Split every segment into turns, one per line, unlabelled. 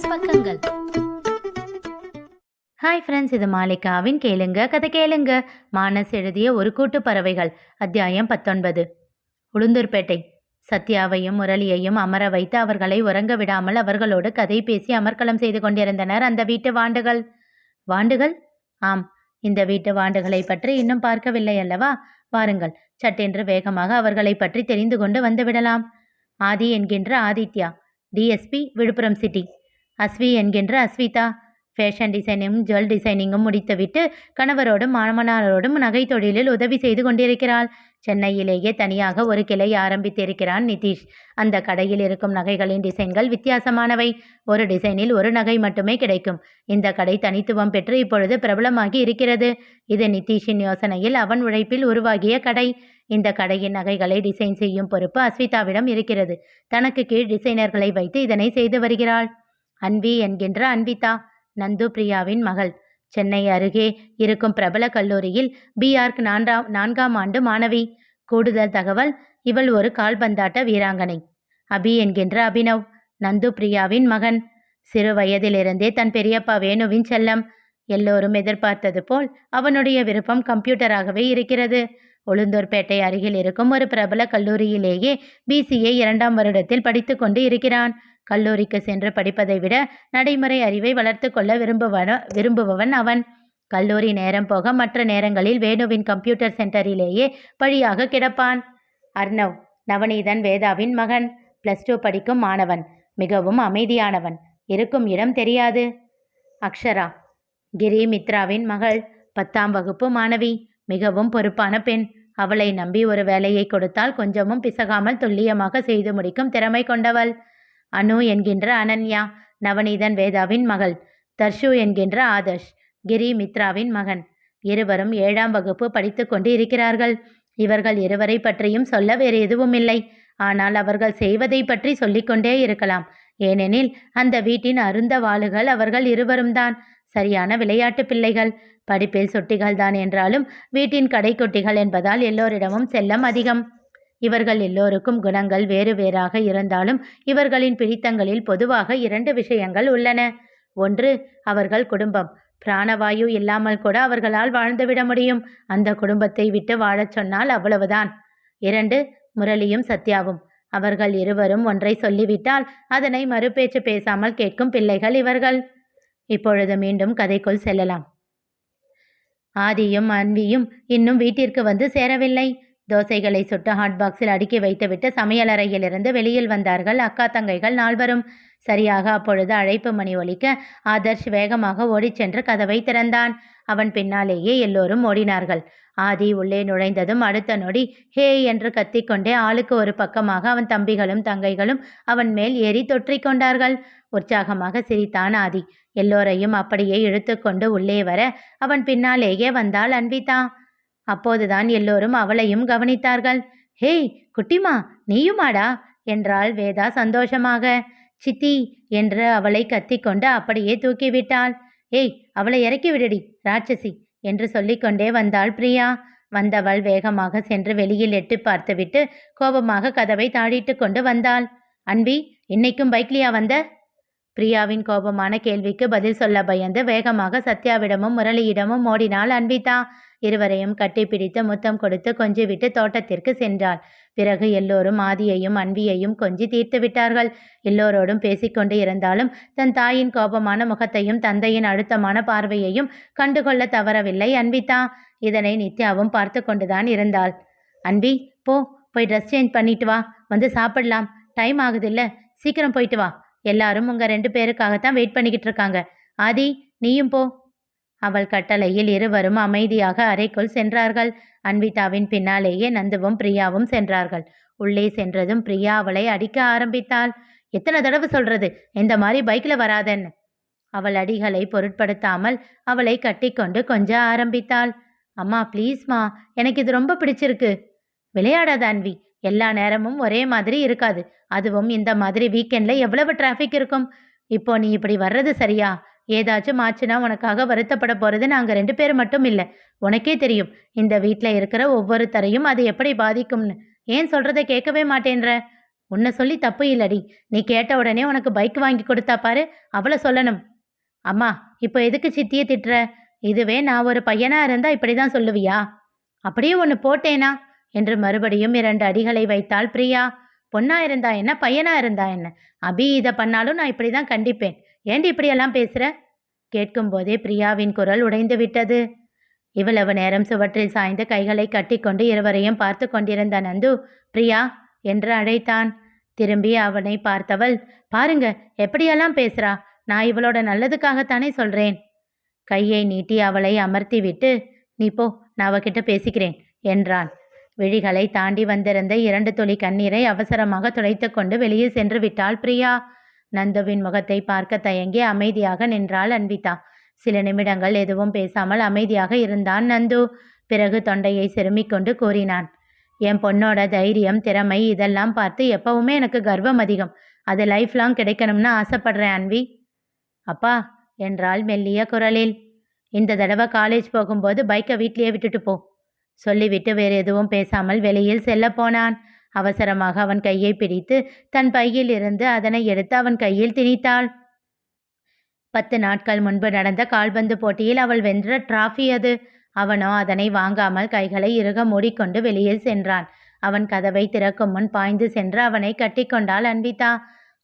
Business பக்கங்கள்.
Hi friends இது மாலிகாவின் கேளுங்க கதை கேளுங்க. மானஸ் எழுதிய ஒரு கூட்டு பறவைகள் அத்தியாயம் பத்தொன்பது. உளுந்தூர்பேட்டை. சத்யாவையும் முரளியையும் அமர வைத்து அவர்களை உறங்க விடாமல் அவர்களோடு கதை பேசி அமர்க்கலம் செய்து கொண்டிருந்தனர் அந்த வீட்டு வாண்டுகள். வாண்டுகள்? ஆம் இந்த வீட்டு வாண்டுகளை பற்றி இன்னும் பார்க்கவில்லை அல்லவா? வாருங்கள் சட்டென்று வேகமாக அவர்களை பற்றி தெரிந்து கொண்டு வந்துவிடலாம் ஆதி என்கின்ற ஆதித்யா டிஎஸ்பி விழுப்புரம் சிட்டி. அஸ்வி என்கின்ற அஸ்விதா. ஃபேஷன் டிசைனிங் ஜுவல் டிசைனிங்கும் முடித்துவிட்டு கணவரோடும் மாமனாரோடும் நகை தொழிலில் உதவி செய்து கொண்டிருக்கிறாள். சென்னையிலேயே தனியாக ஒரு கிளை ஆரம்பித்திருக்கிறான் நிதிஷ். அந்த கடையில் இருக்கும் நகைகளின் டிசைன்கள் வித்தியாசமானவை. ஒரு டிசைனில் ஒரு நகை மட்டுமே கிடைக்கும். இந்த கடை தனித்துவம் பெற்று இப்பொழுது பிரபலமாகி இருக்கிறது. இது நிதிஷின் யோசனையில் அவன் உழைப்பில் உருவாகிய கடை. இந்த கடையின் நகைகளை டிசைன் செய்யும் பொறுப்பு அஸ்விதாவிடம் இருக்கிறது. தனக்கு கீழ் டிசைனர்களை வைத்து இதனை செய்து வருகிறாள். அன்பி என்கின்ற அன்விதா நந்து பிரியாவின் மகள். சென்னை அருகே இருக்கும் பிரபல கல்லூரியில் பிஆர்க் நான்காம் நான்காம் ஆண்டு மாணவி. கூடுதல் தகவல் இவள் ஒரு கால்பந்தாட்ட வீராங்கனை. அபி என்கின்ற அபினவ். நந்து பிரியாவின் மகன். சிறு வயதிலிருந்தே தன் பெரியப்பா வேணுவின் செல்லம். எல்லோரும் எதிர்பார்த்தது போல் அவனுடைய விருப்பம் கம்ப்யூட்டராகவே இருக்கிறது. உளுந்தூர்பேட்டை அருகில் இருக்கும் ஒரு பிரபல கல்லூரியிலேயே பிசிஏ இரண்டாம் வருடத்தில் படித்து கொண்டு இருக்கிறான். கல்லூரிக்கு சென்று படிப்பதை விட நடைமுறை அறிவை வளர்த்து கொள்ள விரும்புவன விரும்புபவன் அவன். கல்லூரி நேரம் போக மற்ற நேரங்களில் வேணுவின் கம்ப்யூட்டர் சென்டரிலேயே பழியாக கிடப்பான். அர்ணவ் நவநீதன் வேதாவின் மகன். பிளஸ் டூ படிக்கும் மாணவன் மிகவும் அமைதியானவன். இருக்கும் இடம் தெரியாது. அக்ஷரா கிரி மித்ராவின் மகள். பத்தாம் வகுப்பு மாணவி மிகவும் பொறுப்பான பெண். அவளை நம்பி ஒரு வேலையை கொடுத்தால் கொஞ்சமும் பிசகாமல் துல்லியமாக செய்து முடிக்கும் திறமை கொண்டவள். அனு என்கின்ற அனன்யா நவநீதன் வேதாவின் மகள். தர்ஷு என்கின்ற ஆதர்ஷ் கிரி மித்ராவின் மகன். இருவரும் ஏழாம் வகுப்பு படித்து கொண்டு இருக்கிறார்கள் இவர்கள் இருவரை பற்றியும் சொல்ல வேறு எதுவும் இல்லை ஆனால் அவர்கள் செய்வதை பற்றி சொல்லிக்கொண்டே இருக்கலாம். ஏனெனில் அந்த வீட்டின் அருந்த வாளுகள் அவர்கள் இருவரும் தான். சரியான விளையாட்டு பிள்ளைகள். படிப்பில் சொட்டிகள் தான் என்றாலும் வீட்டின் கடைக்குட்டிகள் என்பதால் எல்லோரிடமும் செல்லம் அதிகம். இவர்கள் எல்லோருக்கும் குணங்கள் வேறு வேறாக இருந்தாலும் இவர்களின் பிடித்தங்களில் பொதுவாக இரண்டு விஷயங்கள் உள்ளன. ஒன்று அவர்கள் குடும்பம். பிராணவாயு இல்லாமல் கூட அவர்களால் வாழ்ந்துவிட முடியும். அந்த குடும்பத்தை விட்டு வாழச் சொன்னால் அவ்வளவுதான். இரண்டு முரளியும் சத்யாவும். அவர்கள் இருவரும் ஒன்றை சொல்லிவிட்டால் அதனை மறுபேச்சு பேசாமல் கேட்கும் பிள்ளைகள் இவர்கள். இப்பொழுது மீண்டும் கதைக்குள் செல்லலாம். ஆதியும் அன்வியும் இன்னும் வீட்டிற்கு வந்து சேரவில்லை. தோசைகளை சுட்டு ஹாட் பாக்ஸில் அடுக்கி வைத்துவிட்டு சமையலறையிலிருந்து வெளியில் வந்தார்கள். அக்கா தங்கைகள் நால்வரும். சரியாக அப்பொழுது அழைப்பு மணி ஒலிக்க ஆதர்ஷ் வேகமாக ஓடிச்சென்று கதவை திறந்தான். அவன் பின்னாலேயே எல்லோரும் ஓடினார்கள். ஆதி உள்ளே நுழைந்ததும் அடுத்த நொடி ஹே என்று கத்திக்கொண்டே ஆளுக்கு ஒரு பக்கமாக அவன் தம்பிகளும் தங்கைகளும் அவன் மேல் ஏறி தொற்றிக்கொண்டார்கள் உற்சாகமாக சிரித்தான் ஆதி. எல்லோரையும் அப்படியே இழுத்துக்கொண்டு உள்ளே வர அவன் பின்னாலேயே வந்தாள் அன்விதா அப்போதுதான் எல்லோரும் அவளையும் கவனித்தார்கள். ஹேய் குட்டிமா நீயுமாடா என்றாள் வேதா சந்தோஷமாக. சித்தி என்று அவளை கத்திக்கொண்டு அப்படியே தூக்கிவிட்டாள். ஏய் அவளை இறக்கி விடுடி ராட்சசி என்று சொல்லிக்கொண்டே வந்தாள் பிரியா. வந்தவள் வேகமாக சென்று வெளியில் எட்டி பார்த்துவிட்டு கோபமாக கதவை தாழிட்டு கொண்டு வந்தாள். அன்பி இன்னைக்கும் பைக்லியா வந்த? பிரியாவின் கோபமான கேள்விக்கு பதில் சொல்ல பயந்து வேகமாக சத்யாவிடமும் முரளியிடமும் ஓடினாள் அன்பிதா. இருவரையும் கட்டிப்பிடித்து முத்தம் கொடுத்து கொஞ்சிவிட்டு தோட்டத்திற்கு சென்றாள். பிறகு எல்லோரும் ஆதியையும் அன்வியையும் கொஞ்சி தீர்த்து விட்டார்கள். எல்லோரோடும் பேசிக்கொண்டு இருந்தாலும் தன் தாயின் கோபமான முகத்தையும் தந்தையின் அழுத்தமான பார்வையையும் கண்டுகொள்ள தவறவில்லை அன்விதா இதனை நித்யாவும் பார்த்து கொண்டுதான் இருந்தாள். அன்பி போ போய் ட்ரெஸ் சேஞ்ச் பண்ணிட்டு வா. வந்து சாப்பிடலாம். டைம் ஆகுதில்ல. சீக்கிரம் போயிட்டு வா. எல்லாரும் உங்க ரெண்டு பேருக்காகத்தான் வெயிட் பண்ணிக்கிட்டு இருக்காங்க. ஆதி நீயும் போ. அவள் கட்டளையில் இருவரும் அமைதியாக அறைக்குள் சென்றார்கள். அன்விதாவின் பின்னாலேயே நந்துவும் பிரியாவும் சென்றார்கள். உள்ளே சென்றதும் பிரியா அவளை அடிக்க ஆரம்பித்தாள். எத்தனை தடவை சொல்றது? இந்த மாதிரி பைக்ல வராதன்னு. அவள் அடிகளை பொருட்படுத்தாமல் அவளை கட்டிக்கொண்டு கொஞ்ச ஆரம்பித்தாள். அம்மா ப்ளீஸ்மா எனக்கு இது ரொம்ப பிடிச்சிருக்கு. விளையாடாத அன்வி எல்லா நேரமும் ஒரே மாதிரி இருக்காது. அதுவும் இந்த மாதிரி வீக்கெண்ட்ல எவ்வளவு டிராஃபிக் இருக்கும்? இப்போ நீ இப்படி வர்றது சரியா? ஏதாச்சும் ஆச்சுன்னா உனக்காக வருத்தப்பட போகிறது நாங்கள் ரெண்டு பேர் மட்டும் இல்லை. உனக்கே தெரியும். இந்த வீட்டில் இருக்கிற ஒவ்வொருத்தரையும் அது எப்படி பாதிக்கும்னு. ஏன் சொல்கிறத கேட்கவே மாட்டேன்ற? உன்னை சொல்லி தப்பு இல்லடி. நீ கேட்ட உடனே உனக்கு பைக் வாங்கி கொடுத்தா பாரு அவளை சொல்லணும். அம்மா இப்போ எதுக்கு சித்தியை திட்டுற? இதுவே நான் ஒரு பையனா இருந்தா இப்படி தான் சொல்லுவியா? அப்படியே ஒன்று போட்டேனா? என்று மறுபடியும் இரண்டு அடிகளை வைத்தாள் பிரியா. பொண்ணா இருந்தா என்ன? பையனா இருந்தா என்ன? அபி இதை பண்ணாலும் நான் இப்படி தான் கண்டிப்பேன். ஏண்டி இப்படியெல்லாம் பேசுற? கேட்கும்போதே பிரியாவின் குரல் உடைந்து விட்டது. இவ்வளவு நேரம் சுவற்றில் சாய்ந்து கைகளை கட்டிக்கொண்டு இருவரையும் பார்த்து கொண்டிருந்த நந்து பிரியா என்று அழைத்தான். திரும்பி அவனை பார்த்தவள் பாருங்க எப்படியெல்லாம் பேசுறா? நான் இவளோட நல்லதுக்காகத்தானே சொல்றேன். கையை நீட்டி அவளை அமர்த்தி விட்டு நீ போ நான் அவகிட்ட பேசிக்கிறேன் என்றான். விழிகளை தாண்டி வந்திருந்த இரண்டு துளி கண்ணீரை அவசரமாக துடைத்து கொண்டு வெளியே சென்று விட்டாள் பிரியா. நந்துவின் முகத்தை பார்க்க தயங்கி அமைதியாக நின்றாள் அன்விதா. சில நிமிடங்கள் எதுவும் பேசாமல் அமைதியாக இருந்தான் நந்து. பிறகு தொண்டையை செருமிக் கொண்டு கூறினான் என் பொண்ணோட தைரியம் திறமை இதெல்லாம் பார்த்து எப்பவுமே எனக்கு கர்வம் அதிகம். அது லைஃப் லாங் கிடைக்கணும்னு ஆசைப்படுறேன் அன்வி. அப்பா என்றாள் மெல்லிய குரலில் இந்த தடவை காலேஜ் போகும்போது பைக்கை வீட்லேயே விட்டுட்டு போ. சொல்லிவிட்டு வேறு எதுவும் பேசாமல் வெளியில் செல்ல போனான். அவசரமாக அவன் கையை பிடித்து தன் பையில் இருந்து அதனை எடுத்து அவன் கையில் திணித்தாள். பத்து நாட்கள் முன்பு நடந்த கால்பந்து போட்டியில் அவள் வென்ற டிராஃபி அது. அவனோ அதனை வாங்காமல் கைகளை இறுக மூடிக்கொண்டு வெளியில் சென்றான். அவன் கதவை திறக்கும் முன் பாய்ந்து சென்று அவனை கட்டிக்கொண்டாள் அன்பிதா.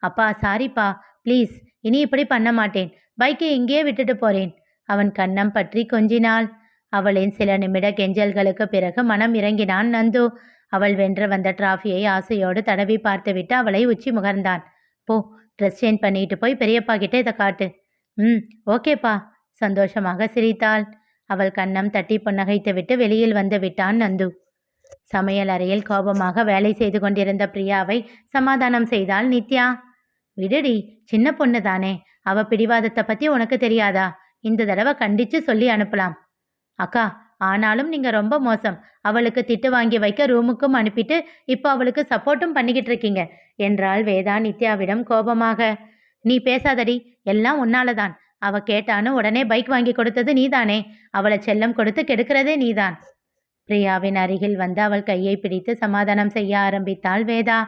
அப்பா சாரிப்பா. ப்ளீஸ் இனி இப்படி பண்ண மாட்டேன். பைக்கை இங்கேயே விட்டுட்டு போறேன். அவன் கண்ணம் பற்றி கொஞ்சினாள். அவளின் சில நிமிட கெஞ்சல்களுக்கு பிறகு மனம் இறங்கினான் நந்து. அவள் வென்று வந்த டிராஃபியை ஆசையோடு தடவி பார்த்துவிட்டு அவளை உச்சி முகர்ந்தான். போ ட்ரெஸ் சேஞ்ச் பண்ணிட்டு போய் பெரியப்பா கிட்ட இதை காட்டு. ம் ஓகேப்பா. சந்தோஷமாக சிரித்தாள். அவள் கண்ணம் தட்டி புன்னகைத்துவிட்டு வெளியில் வந்து விட்டான் நந்து. சமையல் அறையில் கோபமாக வேலை செய்து கொண்டிருந்த பிரியாவை சமாதானம் செய்தாள் நித்யா. விடுடி சின்ன பொண்ணு தானே. அவ பிடிவாதத்தை பத்தி உனக்கு தெரியாதா? இந்த தடவை கண்டிச்சு சொல்லி அனுப்பலாம். அக்கா ஆனாலும் நீங்கள் ரொம்ப மோசம். அவளுக்கு திட்டு வாங்கி வைக்க ரூமுக்கும் அனுப்பிட்டு இப்போ அவளுக்கு சப்போர்ட்டும் பண்ணிக்கிட்டு இருக்கீங்க. என்றாள் வேதா நித்யாவிடம் கோபமாக. நீ பேசாதடி எல்லாம் உன்னால தான் அவ கேட்டான்னு உடனே பைக் வாங்கி கொடுத்தது நீதானே. அவளை செல்லம் கொடுத்து கெடுக்கிறதே நீதான். பிரியாவின் அருகில் வந்து அவள் கையை பிடித்து சமாதானம் செய்ய ஆரம்பித்தாள் வேதா.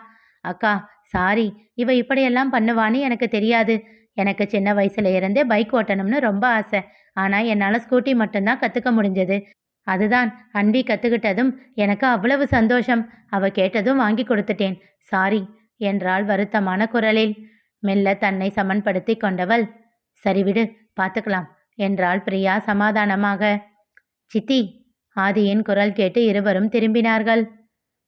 அக்கா சாரி இவ இப்படியெல்லாம் பண்ணுவான்னு எனக்கு தெரியாது. எனக்கு சின்ன வயசுல இருந்தே பைக் ஓட்டணும்னு ரொம்ப ஆசை. ஆனால் என்னால் ஸ்கூட்டி மட்டும்தான் கற்றுக்க முடிஞ்சது. அதுதான் அன்பி கற்றுக்கிட்டதும் எனக்கு அவ்வளவு சந்தோஷம். அவ கேட்டதும் வாங்கி கொடுத்துட்டேன். சாரி என்றாள் வருத்தமான குரலில். மெல்ல தன்னை சமன்படுத்தி கொண்டவள் சரி விடு பார்த்துக்கலாம் என்றாள் பிரியா சமாதானமாக. சித்தி ஆதியின் குரல் கேட்டு இருவரும் திரும்பினார்கள்.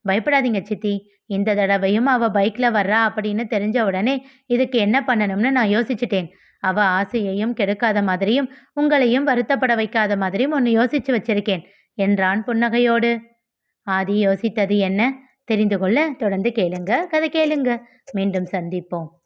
பயப்படாதீங்க சித்தி இந்த தடவையும் அவ பைக்ல வர்றா அப்படின்னு தெரிஞ்ச உடனே இதுக்கு என்ன பண்ணணும்னு நான் யோசிச்சிட்டேன். அவ ஆசையையும் கெடுக்காத மாதிரியும் உங்களையும் வருத்தப்பட வைக்காத மாதிரியும் ஒன்று யோசிச்சு வச்சிருக்கேன். என்றான் புன்னகையோடு. ஆதி யோசித்தது என்ன? தெரிந்து கொள்ள தொடர்ந்து கேளுங்க. கதை கேளுங்க. மீண்டும் சந்திப்போம்.